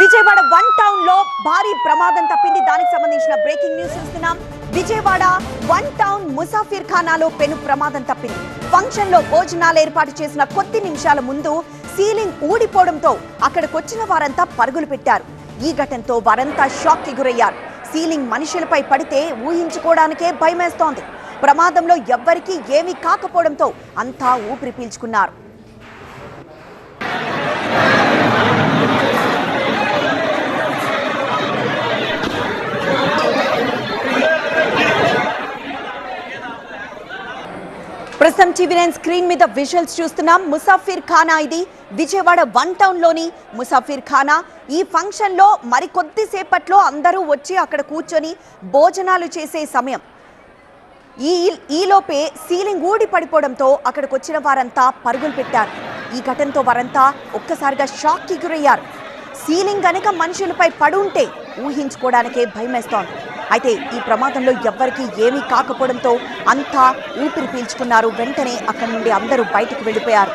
Vijayawada one టౌన్లో భారీ ప్రమాదం తప్పింది. దానికి సంబంధించిన బ్రేకింగ్ న్యూస్ చూస్తున్నాం. విజయవాడ వన్ టౌన్ ముసాఫిర్ ఖానాలో పెను ప్రమాదం తప్పింది. ఫంక్షన్లో భోజనాలు ఏర్పాటు చేసిన కొద్ది నిమిషాల ముందు సీలింగ్ ఊడిపోవడంతో అక్కడికొచ్చిన వారంతా పరుగులు పెట్టారు. ఈ ఘటనతో వారంతా షాక్కి గురయ్యారు. సీలింగ్ మనుషులపై పడితే ఊహించుకోవడానికే భయమేస్తోంది. ప్రమాదంలో ఎవ్వరికీ ఏమీ కాకపోవడంతో అంతా ఊపిరి పీల్చుకున్నారు. ప్రస్తుతం టీవీ నైన్ స్క్రీన్ మీద విజువల్స్ చూస్తున్నాం. ముసాఫిర్ ఖానా ఇది. విజయవాడ వన్ టౌన్లోని ముసాఫిర్ ఖానా. ఈ ఫంక్షన్లో మరి కొద్దిసేపట్లో అందరూ వచ్చి అక్కడ కూర్చొని భోజనాలు చేసే సమయం. ఈ ఈలోపే సీలింగ్ ఊడి పడిపోవడంతో అక్కడికి వచ్చిన వారంతా పరుగులు పెట్టారు. ఈ ఘటనతో వారంతా ఒక్కసారిగా షాక్కి గురయ్యారు. సీలింగ్ గనక మనుషులపై పడుంటే ఉంటే ఊహించుకోవడానికే భయమేస్తోంది. అయితే ఈ ప్రమాదంలో ఎవ్వరికీ ఏమీ కాకపోవడంతో అంతా ఊపిరి పీల్చుకున్నారు. వెంటనే అక్కడి నుండి అందరూ బయటకు వెళ్ళిపోయారు.